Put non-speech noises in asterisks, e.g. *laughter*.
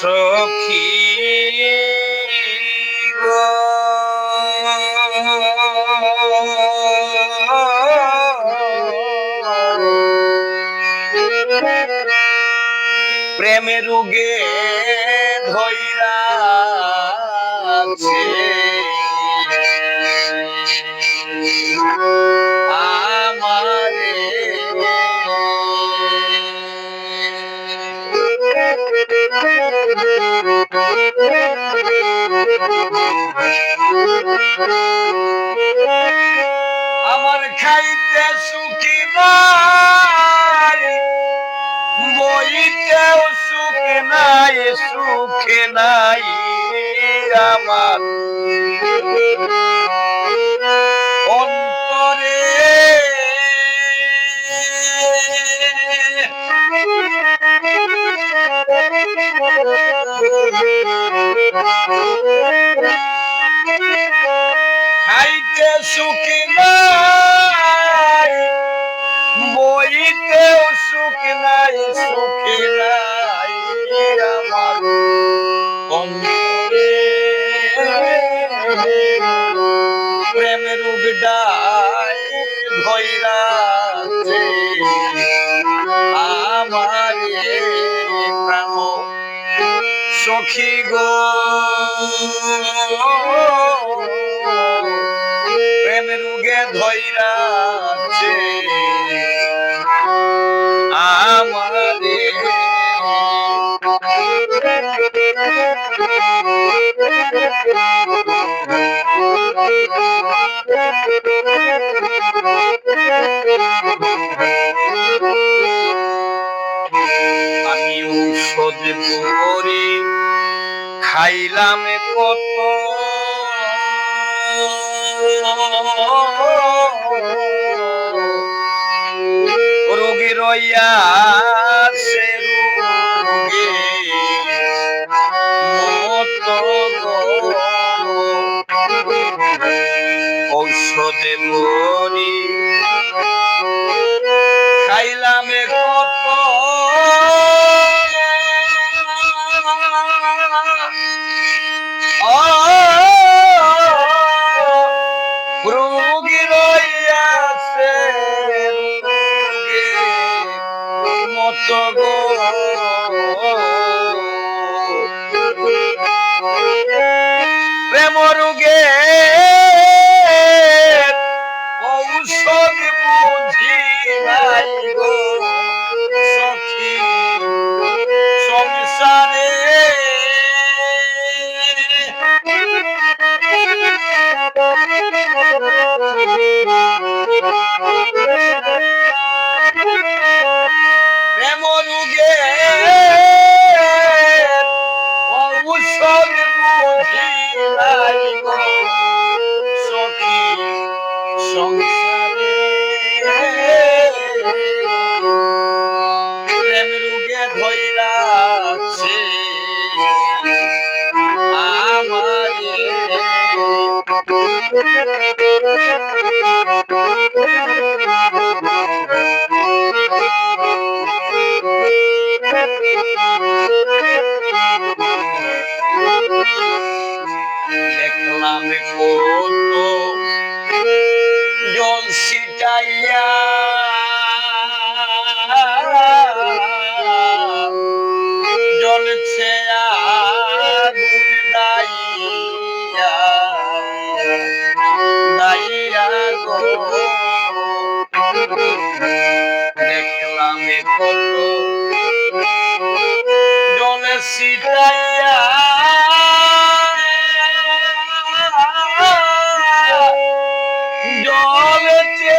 সখী প্রেমের রোগে ধৈরা আমার খাইতে সুখী নাই বইতেও সুখ নাই সুখ নাই আমার। অন্তরে খাইতে *laughs* সুখী নাই। বইতেও সুখ নাই, সুখী নাই আমার। অন্তরে প্রেমের উগডাই ধৈরাছে আমারে প্রাণ। সখী গো। প্রেমের রোগী রইয়া সে রোগে। ঔষধ করি রোগী রইয়াছে রোগে মত দেখলাম কত জল ছিটাইয়া জ্বলছে আগুন দাইয়া দাইয়া গো। দেখলাম কত জলে ছিটাইয়া জলেছে